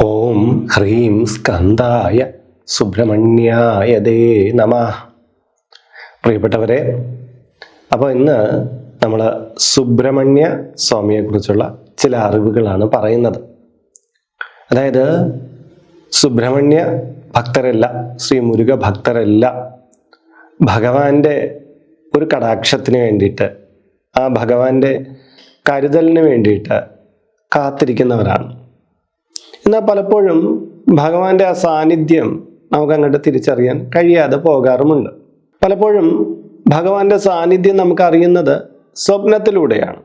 ഓം ഹ്രീം സ്കന്ധായ സുബ്രഹ്മണ്യായ ദേ നമ. പ്രിയപ്പെട്ടവരെ അപ്പോൾ ഇന്ന് നമ്മൾ സുബ്രഹ്മണ്യ സ്വാമിയെക്കുറിച്ചുള്ള ചില അറിവുകളാണ് പറയുന്നത്. അതായത് സുബ്രഹ്മണ്യ ഭക്തരല്ല ശ്രീ മുരുക ഭക്തരല്ല ഭഗവാന്റെ ഒരു കടാക്ഷത്തിന് വേണ്ടിയിട്ട് ആ ഭഗവാന്റെ കരുതലിന് വേണ്ടിയിട്ട് കാത്തിരിക്കുന്നവരാണ്. എന്നാൽ പലപ്പോഴും ഭഗവാന്റെ ആ സാന്നിധ്യം നമുക്ക് അങ്ങോട്ട് തിരിച്ചറിയാൻ കഴിയാതെ പോകാറുമുണ്ട്. പലപ്പോഴും ഭഗവാന്റെ സാന്നിധ്യം നമുക്ക് അറിയുന്നത് സ്വപ്നത്തിലൂടെയാണ്.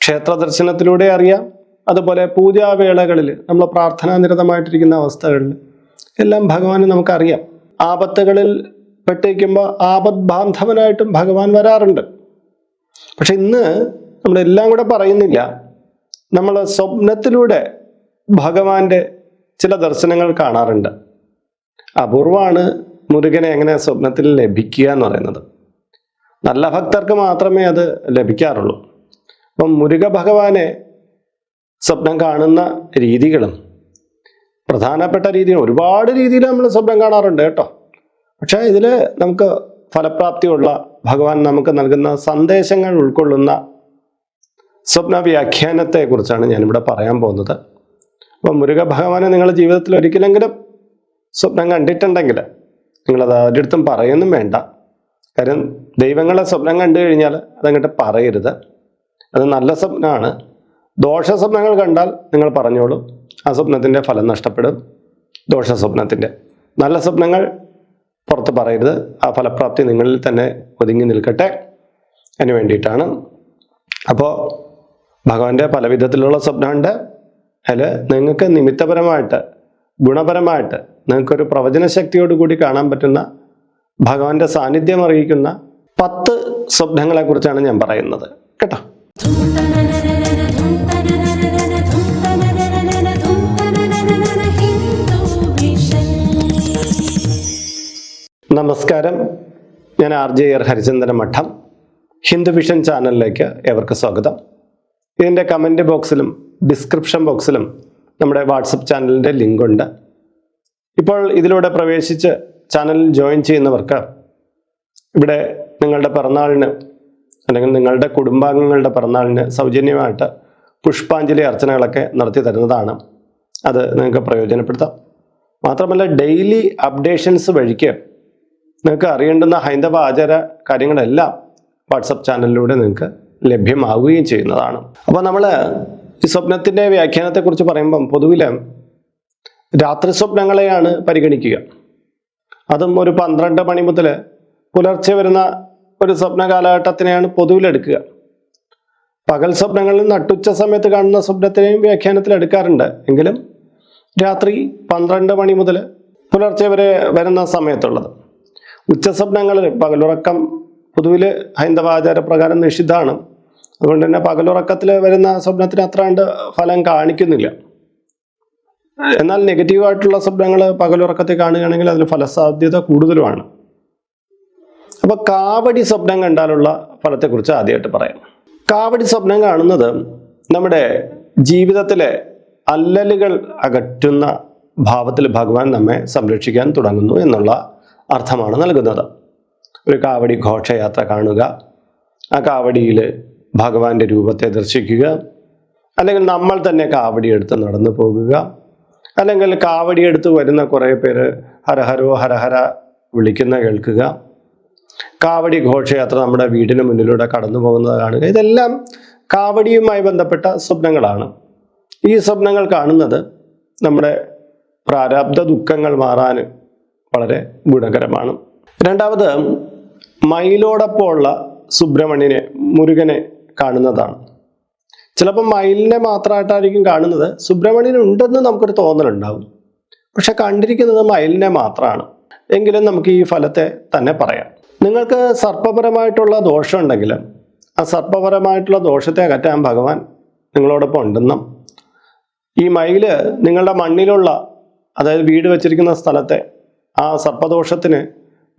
ക്ഷേത്ര ദർശനത്തിലൂടെ അറിയാം അതുപോലെ പൂജാവേളകളിൽ നമ്മൾ പ്രാർത്ഥനാനിരതമായിട്ടിരിക്കുന്ന അവസ്ഥകളിൽ എല്ലാം ഭഗവാനെ നമുക്കറിയാം. ആപത്തുകളിൽ പെട്ടിരിക്കുമ്പോൾ ആപത് ബാന്ധവനായിട്ടും ഭഗവാൻ വരാറുണ്ട്. പക്ഷെ ഇന്ന് നമ്മളെല്ലാം കൂടെ പറയുന്നില്ല. നമ്മൾ സ്വപ്നത്തിലൂടെ ഭഗവാന്റെ ചില ദർശനങ്ങൾ കാണാറുണ്ട്. അപൂർവമാണ് മുരുകനെ എങ്ങനെ സ്വപ്നത്തിൽ ലഭിക്കുക എന്ന് പറയുന്നത്. നല്ല ഭക്തർക്ക് മാത്രമേ അത് ലഭിക്കാറുള്ളൂ. അപ്പം മുരുക ഭഗവാനെ സ്വപ്നം കാണുന്ന രീതികളും പ്രധാനപ്പെട്ട രീതികൾ ഒരുപാട് രീതിയിൽ നമ്മൾ സ്വപ്നം കാണാറുണ്ട് കേട്ടോ. പക്ഷേ ഇതിൽ നമുക്ക് ഫലപ്രാപ്തിയുള്ള ഭഗവാൻ നമുക്ക് നൽകുന്ന സന്ദേശങ്ങൾ ഉൾക്കൊള്ളുന്ന സ്വപ്ന വ്യാഖ്യാനത്തെക്കുറിച്ചാണ് ഞാനിവിടെ പറയാൻ പോകുന്നത്. അപ്പം മുരുക ഭഗവാനെ നിങ്ങളുടെ ജീവിതത്തിൽ ഒരിക്കലെങ്കിലും സ്വപ്നം കണ്ടിട്ടുണ്ടെങ്കിൽ നിങ്ങളത് ഒരിടത്തും പറയുന്നും വേണ്ട. കാര്യം ദൈവങ്ങളെ സ്വപ്നം കണ്ടു കഴിഞ്ഞാൽ അതങ്ങോട്ട് പറയരുത്. അത് നല്ല സ്വപ്നമാണ്. ദോഷ സ്വപ്നങ്ങൾ കണ്ടാൽ നിങ്ങൾ പറഞ്ഞോളൂ. ആ സ്വപ്നത്തിന്റെ ഫലം നഷ്ടപ്പെടും. ദോഷ സ്വപ്നത്തിന്റെ നല്ല സ്വപ്നങ്ങൾ പുറത്ത് പറയരുത്. ആ ഫലപ്രാപ്തി നിങ്ങളിൽ തന്നെ ഒതുങ്ങി നിൽക്കട്ടെ. അതിന് വേണ്ടിയിട്ടാണ്. അപ്പോൾ ഭഗവാന്റെ പല വിധത്തിലുള്ള സ്വപ്നമുണ്ട്. അതിൽ നിങ്ങൾക്ക് നിമിത്തപരമായിട്ട് ഗുണപരമായിട്ട് നിങ്ങൾക്കൊരു പ്രവചന ശക്തിയോട് കൂടി കാണാൻ പറ്റുന്ന ഭഗവാന്റെ സാന്നിധ്യം അറിയിക്കുന്ന പത്ത് സ്വപ്നങ്ങളെ കുറിച്ചാണ് ഞാൻ പറയുന്നത്. കേട്ടോ? നമസ്കാരം. ഞാൻ ആർ ജെ ആർ ഹരിചന്ദ്രൻ മഠം ഹിന്ദു വിഷൻ ചാനലിലേക്ക് ഏവർക്ക് സ്വാഗതം. ഇതിന്റെ കമന്റ് ബോക്സിലും ഡിസ്ക്രിപ്ഷൻ ബോക്സിലും നമ്മുടെ വാട്സപ്പ് ചാനലിന്റെ ലിങ്ക് ഉണ്ട് ഇപ്പോൾ ഇതിലൂടെ പ്രവേശിച്ച് ചാനൽ ജോയിൻ ചെയ്യുന്നവർക്ക് ഇവിടെ നിങ്ങളുടെ പിറന്നാളിന് അല്ലെങ്കിൽ നിങ്ങളുടെ കുടുംബാംഗങ്ങളുടെ പിറന്നാളിന് സൗജന്യമായിട്ട് പുഷ്പാഞ്ജലി അർച്ചനകളൊക്കെ നടത്തി തരുന്നതാണ്. അത് നിങ്ങൾക്ക് പ്രയോജനപ്പെടുത്താം. മാത്രമല്ല ഡെയിലി അപ്ഡേഷൻസ് വഴിക്ക് നിങ്ങൾക്ക് അറിയേണ്ടുന്ന ഹൈന്ദവ ആചാര കാര്യങ്ങളെല്ലാം വാട്സപ്പ് ചാനലിലൂടെ നിങ്ങൾക്ക് ലഭ്യമാവുകയും ചെയ്യുന്നതാണ്. അപ്പോൾ നമ്മൾ ഈ സ്വപ്നത്തിന്റെ വ്യാഖ്യാനത്തെക്കുറിച്ച് പറയുമ്പം പൊതുവിൽ രാത്രി സ്വപ്നങ്ങളെയാണ് പരിഗണിക്കുക. അതും ഒരു പന്ത്രണ്ട് മണി മുതൽ പുലർച്ചെ വരുന്ന ഒരു സ്വപ്ന കാലഘട്ടത്തിനെയാണ് പൊതുവിലെടുക്കുക. പകൽ സ്വപ്നങ്ങളിൽ നട്ടുച്ച സമയത്ത് കാണുന്ന സ്വപ്നത്തിനെയും വ്യാഖ്യാനത്തിൽ എടുക്കാറുണ്ട്. എങ്കിലും രാത്രി പന്ത്രണ്ട് മണി മുതൽ പുലർച്ചെ വരെ വരുന്ന സമയത്തുള്ളത്. ഉച്ച സ്വപ്നങ്ങളിൽ പകലുറക്കം പൊതുവിൽ ഹൈന്ദവാചാര പ്രകാരം നിഷിദ്ധമാണ്. അതുകൊണ്ട് തന്നെ പകലുറക്കത്തിൽ വരുന്ന സ്വപ്നത്തിന് അത്രാണ്ട് ഫലം കാണിക്കുന്നില്ല. എന്നാൽ നെഗറ്റീവായിട്ടുള്ള സ്വപ്നങ്ങൾ പകലുറക്കത്തിൽ കാണുകയാണെങ്കിൽ അതിന് ഫലസാധ്യത കൂടുതലുമാണ്. അപ്പൊ കാവടി സ്വപ്നം കണ്ടാലുള്ള ഫലത്തെക്കുറിച്ച് ആദ്യമായിട്ട് പറയാം. കാവടി സ്വപ്നം കാണുന്നത് നമ്മുടെ ജീവിതത്തിലെ അല്ലലുകൾ അകറ്റുന്ന ഭാവത്തിൽ ഭഗവാൻ നമ്മെ സംരക്ഷിക്കാൻ തുടങ്ങുന്നു എന്നുള്ള അർത്ഥമാണ് നൽകുന്നത്. ഒരു കാവടി ഘോഷയാത്ര കാണുക ആ കാവടിയിൽ ഭഗവാന്റെ രൂപത്തെ ദർശിക്കുക. അല്ലെങ്കിൽ നമ്മൾ തന്നെ കാവടിയെടുത്ത് നടന്നു പോകുക. അല്ലെങ്കിൽ കാവടിയെടുത്ത് വരുന്ന കുറേ പേര് ഹരഹരോ ഹരഹര വിളിക്കുന്ന കേൾക്കുക. കാവടി ഘോഷയാത്ര നമ്മുടെ വീടിന് മുന്നിലൂടെ കടന്നു പോകുന്നത് കാണുക. ഇതെല്ലാം കാവടിയുമായി ബന്ധപ്പെട്ട സ്വപ്നങ്ങളാണ്. ഈ സ്വപ്നങ്ങൾ കാണുന്നത് നമ്മുടെ പ്രാരാബ്ധ ദുഃഖങ്ങൾ മാറാൻ വളരെ ഗുണകരമാണ്. രണ്ടാമത് മയിലോടൊപ്പമുള്ള സുബ്രഹ്മണ്യനെ മുരുകനെ കാണുന്നതാണ്. ചിലപ്പോൾ മയിലിനെ മാത്രമായിട്ടായിരിക്കും കാണുന്നത്. സുബ്രഹ്മണ്യൻ ഉണ്ടെന്ന് നമുക്കൊരു തോന്നലുണ്ടാവും. പക്ഷെ കണ്ടിരിക്കുന്നത് മയിലിനെ മാത്രമാണ് എങ്കിലും നമുക്ക് ഈ ഫലത്തെ തന്നെ പറയാം. നിങ്ങൾക്ക് സർപ്പപരമായിട്ടുള്ള ദോഷം ഉണ്ടെങ്കിൽ ആ സർപ്പപരമായിട്ടുള്ള ദോഷത്തെ അകറ്റാൻ ഭഗവാൻ നിങ്ങളോടൊപ്പം ഉണ്ടെന്നും ഈ മയിൽ നിങ്ങളുടെ മണ്ണിലുള്ള അതായത് വീട് വെച്ചിരിക്കുന്ന സ്ഥലത്തെ ആ സർപ്പദോഷത്തിന്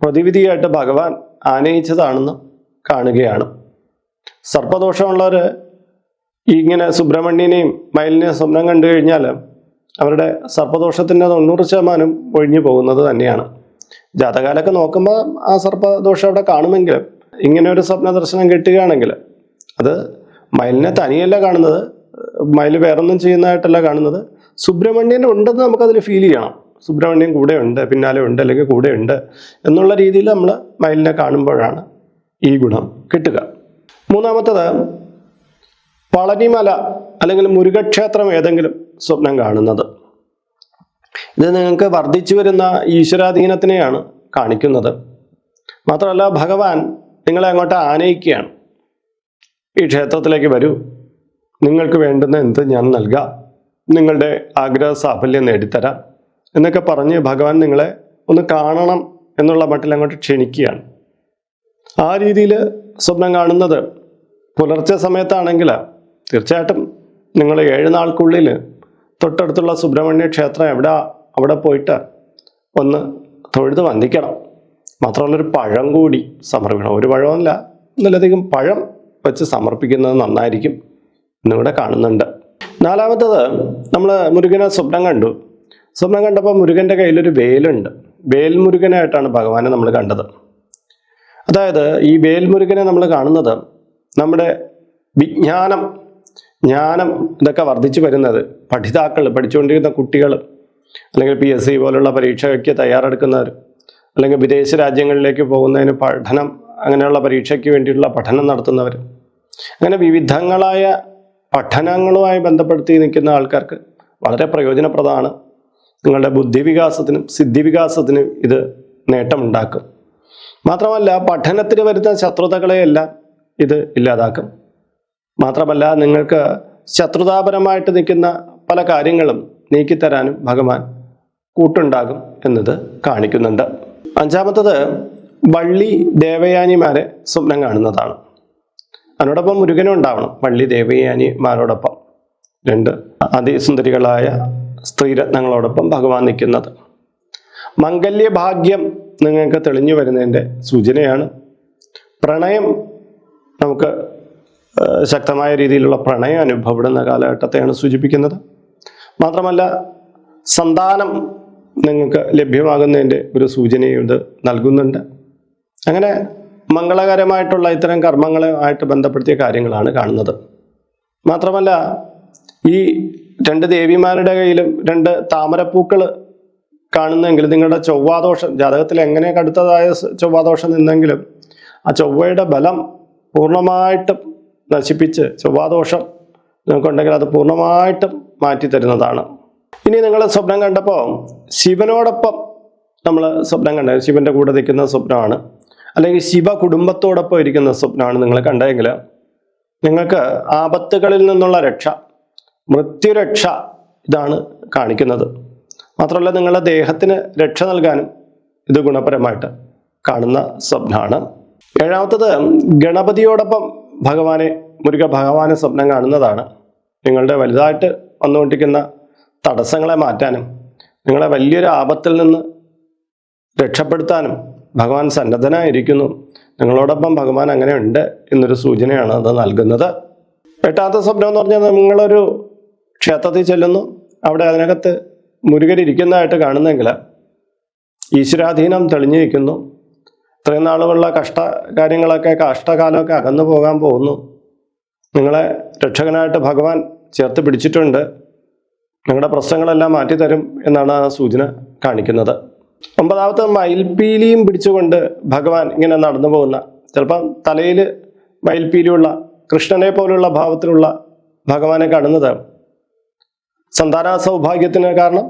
പ്രതിവിധിയായിട്ട് ഭഗവാൻ ആനയിച്ചതാണെന്ന് കാണുകയാണ്. സർപ്പദോഷമുള്ളവർ ഇങ്ങനെ സുബ്രഹ്മണ്യനെയും മയിലിനെയും സ്വപ്നം കണ്ടു കഴിഞ്ഞാൽ അവരുടെ സർപ്പദോഷത്തിന്റെ തൊണ്ണൂറ് ശതമാനം ഒഴിഞ്ഞു പോകുന്നത് തന്നെയാണ്. ജാതകാലൊക്കെ നോക്കുമ്പോൾ ആ സർപ്പദോഷം അവിടെ കാണുമെങ്കിലും ഇങ്ങനെ ഒരു സ്വപ്ന ദർശനം കിട്ടുകയാണെങ്കിൽ അത് മയിലിനെ തനിയല്ല കാണുന്നത് മയിൽ വേറൊന്നും ചെയ്യുന്നതായിട്ടല്ല കാണുന്നത്. സുബ്രഹ്മണ്യൻ ഉണ്ടെന്ന് നമുക്കതിൽ ഫീൽ ചെയ്യണം. സുബ്രഹ്മണ്യൻ കൂടെ ഉണ്ട് പിന്നാലെ ഉണ്ട് അല്ലെങ്കിൽ കൂടെ ഉണ്ട് എന്നുള്ള രീതിയിൽ നമ്മൾ മയിലിനെ കാണുമ്പോഴാണ് ഈ ഗുണം കിട്ടുക. മൂന്നാമത്തത് പളനിമല അല്ലെങ്കിൽ മുരുകക്ഷേത്രം ഏതെങ്കിലും സ്വപ്നം കാണുന്നത്. ഇത് നിങ്ങൾക്ക് വർദ്ധിച്ചു വരുന്ന ഈശ്വരാധീനത്തിനെയാണ് കാണിക്കുന്നത്. മാത്രമല്ല ഭഗവാൻ നിങ്ങളെ അങ്ങോട്ട് ആനയിക്കുകയാണ്. ഈ ക്ഷേത്രത്തിലേക്ക് വരൂ. നിങ്ങൾക്ക് വേണ്ടുന്ന എന്ത് ഞാൻ നൽകാം. നിങ്ങളുടെ ആഗ്രഹ സാഫല്യം നേടിത്തരാം. എന്നൊക്കെ പറഞ്ഞ് ഭഗവാൻ നിങ്ങളെ ഒന്ന് കാണണം എന്നുള്ള മട്ടിൽ അങ്ങോട്ട് ക്ഷണിക്കുകയാണ്. ആ രീതിയിൽ സ്വപ്നം കാണുന്നത് പുലർച്ചെ സമയത്താണെങ്കിൽ തീർച്ചയായിട്ടും നിങ്ങൾ ഏഴ് നാൾക്കുള്ളിൽ തൊട്ടടുത്തുള്ള സുബ്രഹ്മണ്യ ക്ഷേത്രം എവിടെ അവിടെ പോയിട്ട് ഒന്ന് തൊഴുത് വന്ദിക്കണം. മാത്രമല്ല ഒരു പഴം കൂടി സമർപ്പിക്കണം. ഒരു പഴമല്ല ഒന്നിലധികം പഴം വെച്ച് സമർപ്പിക്കുന്നത് നന്നായിരിക്കും. എന്നിവിടെ കാണുന്നുണ്ട്. നാലാമത്തത് നമ്മൾ മുരുകനെ സ്വപ്നം കണ്ടു. സ്വപ്നം കണ്ടപ്പോൾ മുരുകന്റെ കയ്യിലൊരു വേലുണ്ട്. വേൽമുരുകനായിട്ടാണ് ഭഗവാനെ നമ്മൾ കണ്ടത്. അതായത് ഈ വേൽമുരുകനെ നമ്മൾ കാണുന്നത് നമ്മുടെ വിജ്ഞാനം ജ്ഞാനം ഇതൊക്കെ വർദ്ധിച്ചു വരുന്നത് പഠിതാക്കൾ പഠിച്ചുകൊണ്ടിരിക്കുന്ന കുട്ടികൾ അല്ലെങ്കിൽ പി എസ് സി പോലുള്ള പരീക്ഷയ്ക്ക് തയ്യാറെടുക്കുന്നവർ അല്ലെങ്കിൽ വിദേശ രാജ്യങ്ങളിലേക്ക് പോകുന്നതിന് പഠനം അങ്ങനെയുള്ള പരീക്ഷയ്ക്ക് വേണ്ടിയിട്ടുള്ള പഠനം നടത്തുന്നവർ. അങ്ങനെ വിവിധങ്ങളായ പഠനങ്ങളുമായി ബന്ധപ്പെടുത്തി നിൽക്കുന്ന ആൾക്കാർക്ക് വളരെ പ്രയോജനപ്രദമാണ് നിങ്ങളുടെ ബുദ്ധിവികാസത്തിനും സിദ്ധിവികാസത്തിനും ഇത് നേട്ടമുണ്ടാക്കും മാത്രമല്ല പഠനത്തിന് വരുന്ന ശത്രുതകളെയെല്ലാം ഇത് ഇല്ലാതാക്കും. മാത്രമല്ല നിങ്ങൾക്ക് ശത്രുതാപരമായിട്ട് നിൽക്കുന്ന പല കാര്യങ്ങളും നീക്കിത്തരാനും ഭഗവാൻ കൂട്ടുണ്ടാകും എന്നത് കാണിക്കുന്നുണ്ട്. അഞ്ചാമത്തത് വള്ളി ദേവയാനിമാരെ സ്വപ്നം കാണുന്നതാണ്. അതിനോടൊപ്പം മുരുകനും ഉണ്ടാവണം വള്ളി ദേവയാനിമാരോടൊപ്പം. രണ്ട് അതിസുന്ദരികളായ സ്ത്രീരത്നങ്ങളോടൊപ്പം ഭഗവാൻ നിൽക്കുന്നത്. മംഗല്യഭാഗ്യം നിങ്ങൾക്ക് തെളിഞ്ഞു വരുന്നതിന്റെ സൂചനയാണ്. പ്രണയം നമുക്ക് ശക്തമായ രീതിയിലുള്ള പ്രണയം അനുഭവപ്പെടുന്ന കാലഘട്ടത്തെയാണ് സൂചിപ്പിക്കുന്നത്. മാത്രമല്ല സന്താനം നിങ്ങൾക്ക് ലഭ്യമാകുന്നതിന്റെ ഒരു സൂചനയും ഇത് നൽകുന്നുണ്ട്. അങ്ങനെ മംഗളകരമായിട്ടുള്ള ഇത്തരം കർമ്മങ്ങളുമായിട്ട് ബന്ധപ്പെടുത്തിയ കാര്യങ്ങളാണ് കാണുന്നത്. മാത്രമല്ല ഈ രണ്ട് ദേവിമാരുടെ കയ്യിലും രണ്ട് താമരപ്പൂക്കൾ കാണുന്നെങ്കിൽ നിങ്ങളുടെ ചൊവ്വാദോഷം ജാതകത്തിൽ എങ്ങനെ കടുത്തതായ ചൊവ്വാദോഷം നിന്നെങ്കിലും ആ ചൊവ്വയുടെ ബലം പൂർണമായിട്ടും നശിപ്പിച്ച് ചൊവ്വാദോഷം നിങ്ങൾക്കുണ്ടെങ്കിൽ അത് പൂർണമായിട്ടും മാറ്റി തരുന്നതാണ്. ഇനി നിങ്ങൾ സ്വപ്നം കണ്ടപ്പോൾ ശിവനോടൊപ്പം നമ്മൾ സ്വപ്നം കണ്ടത്. ശിവന്റെ കൂടെ നിൽക്കുന്ന സ്വപ്നമാണ്. അല്ലെങ്കിൽ ശിവ കുടുംബത്തോടൊപ്പം ഇരിക്കുന്ന സ്വപ്നമാണ് നിങ്ങൾ കണ്ടതെങ്കിൽ നിങ്ങൾക്ക് ആപത്തുകളിൽ നിന്നുള്ള രക്ഷ മൃത്യുരക്ഷ ഇതാണ് കാണിക്കുന്നത്. മാത്രമല്ല നിങ്ങളുടെ ദേഹത്തിന് രക്ഷ നൽകാനും ഇത് ഗുണപരമായിട്ട് കാണുന്ന സ്വപ്നമാണ്. ഏഴാമത്തത് ഗണപതിയോടൊപ്പം ഭഗവാനെ മുരുക ഭഗവാനെ സ്വപ്നം കാണുന്നതാണ്. നിങ്ങളുടെ വലുതായിട്ട് വന്നുകൊണ്ടിരിക്കുന്ന തടസ്സങ്ങളെ മാറ്റാനും നിങ്ങളെ വലിയൊരു ആപത്തിൽ നിന്ന് രക്ഷപ്പെടുത്താനും ഭഗവാൻ സന്നദ്ധനായിരിക്കുന്നു. നിങ്ങളോടൊപ്പം ഭഗവാൻ അങ്ങനെ ഉണ്ട് എന്നൊരു സൂചനയാണ് അത് നൽകുന്നത്. എട്ടാമത്തെ സ്വപ്നം എന്ന് പറഞ്ഞാൽ നിങ്ങളൊരു ക്ഷേത്രത്തിൽ ചെല്ലുന്നു. അവിടെ അതിനകത്ത് മുരുകരിയ്ക്കുന്നതായിട്ട് കാണുന്നെങ്കിൽ ഈശ്വരാധീനം തെളിഞ്ഞിരിക്കുന്നു. ഇത്രയും നാളുമുള്ള കഷ്ട കാര്യങ്ങളൊക്കെ കഷ്ടകാലമൊക്കെ അകന്നു പോകാൻ പോകുന്നു. നിങ്ങളെ രക്ഷകനായിട്ട് ഭഗവാൻ ചേർത്ത് പിടിച്ചിട്ടുണ്ട്. നിങ്ങളുടെ പ്രശ്നങ്ങളെല്ലാം മാറ്റിത്തരും എന്നാണ് ആ സൂചന കാണിക്കുന്നത്. ഒമ്പതാമത്തെ മയിൽപീലിയും പിടിച്ചുകൊണ്ട് ഭഗവാൻ ഇങ്ങനെ നടന്നു പോകുന്ന ചിലപ്പം തലയിൽ മയിൽപീലിയുള്ള കൃഷ്ണനെ പോലുള്ള ഭാവത്തിലുള്ള ഭഗവാനെ കാണുന്നത് സന്താന സൗഭാഗ്യത്തിന് കാരണം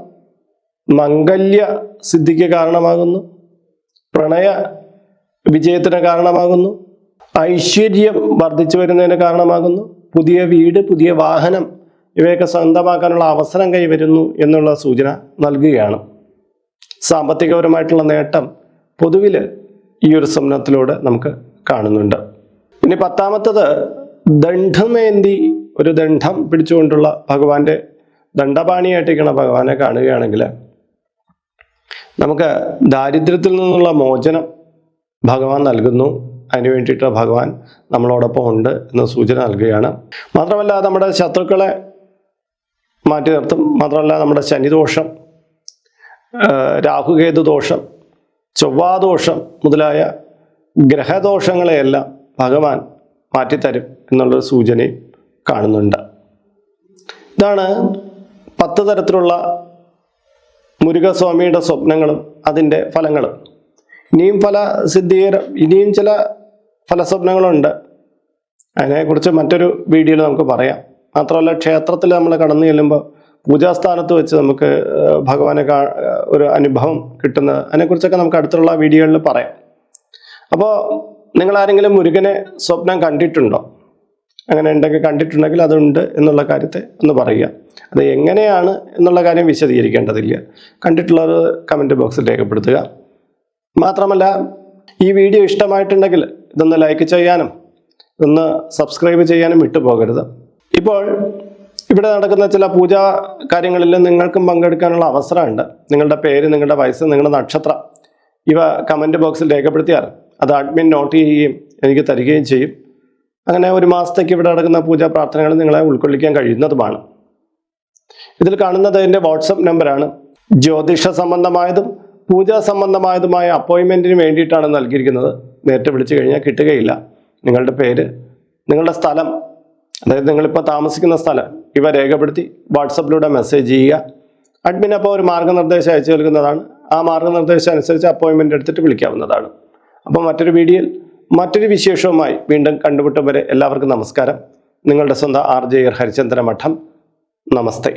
മംഗല്യ സിദ്ധിക്ക് കാരണമാകുന്നു. പ്രണയ വിജയത്തിന് കാരണമാകുന്നു. ഐശ്വര്യം വർദ്ധിച്ചു വരുന്നതിന് കാരണമാകുന്നു. പുതിയ വീട് പുതിയ വാഹനം ഇവയൊക്കെ സ്വന്തമാക്കാനുള്ള അവസരം കൈവരുന്നു എന്നുള്ള സൂചന നൽകുകയാണ്. സാമ്പത്തികപരമായിട്ടുള്ള നേട്ടം പൊതുവിൽ ഈ ഒരു സ്വപ്നത്തിലൂടെ നമുക്ക് കാണുന്നുണ്ട്. ഇനി പത്താമത്തത് ദണ്ഡമേന്തി ഒരു ദണ്ഡം പിടിച്ചുകൊണ്ടുള്ള ഭഗവാന്റെ ദണ്ഡപാണിയായിട്ടിരിക്കുന്ന ഭഗവാനെ കാണുകയാണെങ്കിൽ നമുക്ക് ദാരിദ്ര്യത്തിൽ നിന്നുള്ള മോചനം ഭഗവാൻ നൽകുന്നു. അതിന് വേണ്ടിയിട്ട് ഭഗവാൻ നമ്മളോടൊപ്പം ഉണ്ട് എന്ന സൂചന നൽകുകയാണ്. മാത്രമല്ല നമ്മുടെ ശത്രുക്കളെ മാറ്റി നിർത്തും. മാത്രമല്ല നമ്മുടെ ശനിദോഷം രാഹുകേതു ദോഷം ചൊവ്വാദോഷം മുതലായ ഗ്രഹദോഷങ്ങളെയെല്ലാം ഭഗവാൻ മാറ്റിത്തരും എന്നുള്ളൊരു സൂചനയും കാണുന്നുണ്ട്. ഇതാണ് പത്ത് തരത്തിലുള്ള മുരുകസ്വാമിയുടെ സ്വപ്നങ്ങളും അതിന്റെ ഫലങ്ങളും. ഇനിയും പല സിദ്ധീകര ഇനിയും ചില ഫലസ്വപ്നങ്ങളുണ്ട്. അതിനെക്കുറിച്ച് മറ്റൊരു വീഡിയോയിൽ നമുക്ക് പറയാം. മാത്രമല്ല ക്ഷേത്രത്തിൽ നമ്മൾ കടന്നു ചെല്ലുമ്പോൾ പൂജാസ്ഥാനത്ത് വെച്ച് നമുക്ക് ഭഗവാനെ കാ ഒരു അനുഭവം കിട്ടുന്നത് അതിനെക്കുറിച്ചൊക്കെ നമുക്ക് അടുത്തുള്ള വീഡിയോകളിൽ പറയാം. അപ്പോൾ നിങ്ങൾ ആരെങ്കിലും മുരുകനെ സ്വപ്നം കണ്ടിട്ടുണ്ടോ? അങ്ങനെ ഉണ്ടെങ്കിൽ കണ്ടിട്ടുണ്ടെങ്കിൽ അതുണ്ട് എന്നുള്ള കാര്യത്തെ ഒന്ന് പറയുക. അത് എങ്ങനെയാണ് എന്നുള്ള കാര്യം വിശദീകരിക്കേണ്ടതില്ല. കണ്ടിട്ടുള്ളവർ കമന്റ് ബോക്സിൽ രേഖപ്പെടുത്തുക. മാത്രമല്ല ഈ വീഡിയോ ഇഷ്ടമായിട്ടുണ്ടെങ്കിൽ ഇതൊന്ന് ലൈക്ക് ചെയ്യാനും ഒന്ന് സബ്സ്ക്രൈബ് ചെയ്യാനും വിട്ടുപോകരുത്. ഇപ്പോൾ ഇവിടെ നടക്കുന്ന ചില പൂജാ കാര്യങ്ങളിൽ നിങ്ങൾക്കും പങ്കെടുക്കാനുള്ള അവസരമുണ്ട്. നിങ്ങളുടെ പേര് നിങ്ങളുടെ വയസ്സ് നിങ്ങളുടെ നക്ഷത്രം ഇവ കമന്റ് ബോക്സിൽ രേഖപ്പെടുത്തിയാൽ അത് അഡ്മിൻ നോട്ട് ചെയ്യുകയും എനിക്ക് തരികയും ചെയ്യും. അങ്ങനെ ഒരു മാസത്തേക്ക് ഇവിടെ നടക്കുന്ന പൂജാ പ്രാർത്ഥനകൾ നിങ്ങളെ ഉൾക്കൊള്ളിക്കാൻ കഴിയുന്നതുമാണ്. ഇതിൽ കാണുന്നത് എന്റെ വാട്സപ്പ് നമ്പറാണ് ജ്യോതിഷ സംബന്ധമായതും പൂജാ സംബന്ധമായതുമായ അപ്പോയിൻമെന്റിന് വേണ്ടിയിട്ടാണ് നൽകിയിരിക്കുന്നത്. നേരിട്ട് വിളിച്ചു കഴിഞ്ഞാൽ കിട്ടുകയില്ല. നിങ്ങളുടെ പേര് നിങ്ങളുടെ സ്ഥലം അതായത് നിങ്ങളിപ്പോൾ താമസിക്കുന്ന സ്ഥലം ഇവ രേഖപ്പെടുത്തി വാട്സപ്പിലൂടെ മെസ്സേജ് ചെയ്യുക. അഡ്മിൻ അപ്പോൾ ഒരു മാർഗനിർദ്ദേശം അയച്ചു നൽകുന്നതാണ്. ആ മാർഗനിർദ്ദേശം അനുസരിച്ച് അപ്പോയിൻമെന്റ് എടുത്തിട്ട് വിളിക്കാവുന്നതാണ്. അപ്പോൾ മറ്റൊരു വീഡിയോയിൽ മറ്റൊരു വിശേഷവുമായി വീണ്ടും കണ്ടുമുട്ടും വരെ എല്ലാവർക്കും നമസ്കാരം. നിങ്ങളുടെ സ്വന്തം ആർ ജെ ഹരിചന്ദ്ര മഠം നമസ്തേ.